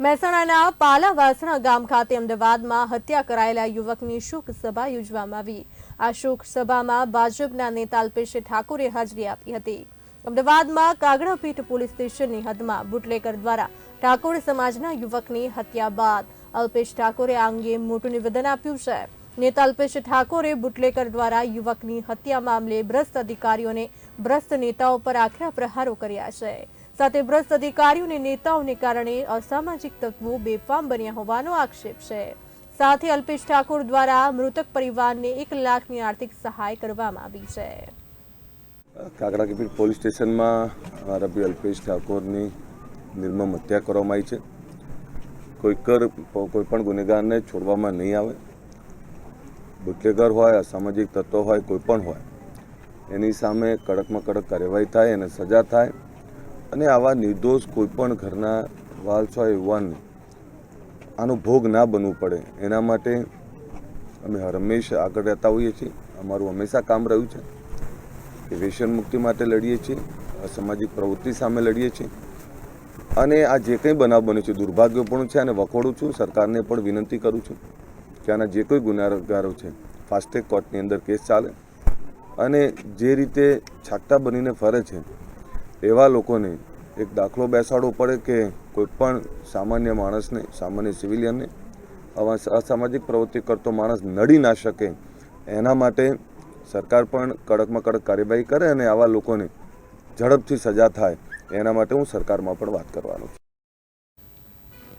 મહેસાણાના પાલાવાસણા ગામ ખાતે અમદાવાદમાં હત્યા કરાયેલા યુવકની શોક સભા યોજવામાં આવી. આ શોક સભામાં ભાજપના નેતા અલ્પેશ ઠાકોરે હાજરી આપી હતી. અમદાવાદમાં કાગડાપીઠ પોલીસ સ્ટેશનની હદમાં બુટલેકર દ્વારા ઠાકોર સમાજના યુવકની હત્યા બાદ અલ્પેશ ઠાકોરે આ અંગે મોટું નિવેદન આપ્યું છે. નેતા અલ્પેશ ઠાકોરે બુટલેકર દ્વારા યુવકની હત્યા મામલે ભ્રષ્ટ અધિકારીઓને ભ્રષ્ટ નેતાઓ પર આખરા પ્રહારો કર્યા છે. સાથે ભ્રષ્ટ અધિકારીઓને નેતાઓને કારણે અસામાજિક તત્વો બેફામ બન્યા હોવાનો આક્ષેપ છે. સાથે અલ્પેશ ઠાકોર દ્વારા મૃતક પરિવારને એક લાખની આર્થિક સહાય કરવામાં આવી છે. કાકડા કીપીર પોલીસ સ્ટેશનમાં આરોપી અલ્પેશ ઠાકોરની નિર્મમ હત્યા કરવામાં આવી છે. કોઈ કર, કોઈ પણ ગુનેગારને છોડવામાં નહીં આવે. બુટલેગર હોય, અસામાજિક તત્વો હોય, કોઈ પણ હોય, એની સામે કડકમાં કડક કાર્યવાહી થાય અને સજા થાય. અને આવા નિર્દોષ કોઈપણ ઘરના વાલસા યુવાનને આનો ભોગ ના બનવું પડે. એના માટે અમે હંમેશ આગળ રહેતા હોઈએ છીએ. અમારું હંમેશા કામ રહ્યું છે. કે વ્યસન મુક્તિ માટે લડીએ છીએ. અસામાજિક પ્રવૃત્તિ સામે લડીએ છીએ. અને આ જે કંઈ બનાવ બન્યો છે, દુર્ભાગ્યપૂર્ણ છે અને વખોડું છું, સરકારને પણ વિનંતી કરું છું કે આના જે કોઈ ગુનાગારો છે, ફાસ્ટેગ કોર્ટની અંદર કેસ ચાલે. અને જે રીતે છાકટા બનીને ફરે છે એવા લોકોને એક દાખલો બેસાડવો પડે કે કોઈ પણ સામાન્ય માણસને, સામાન્ય સિવિલિયનને આવા અસામાજિક પ્રવૃત્તિ કરતો માણસ નડી ના શકે. એના માટે સરકાર પણ કડકમાં કડક કાર્યવાહી કરે અને આવા લોકોને ઝડપથી સજા થાય. એના માટે હું સરકારમાં પણ વાત કરવાનો છું.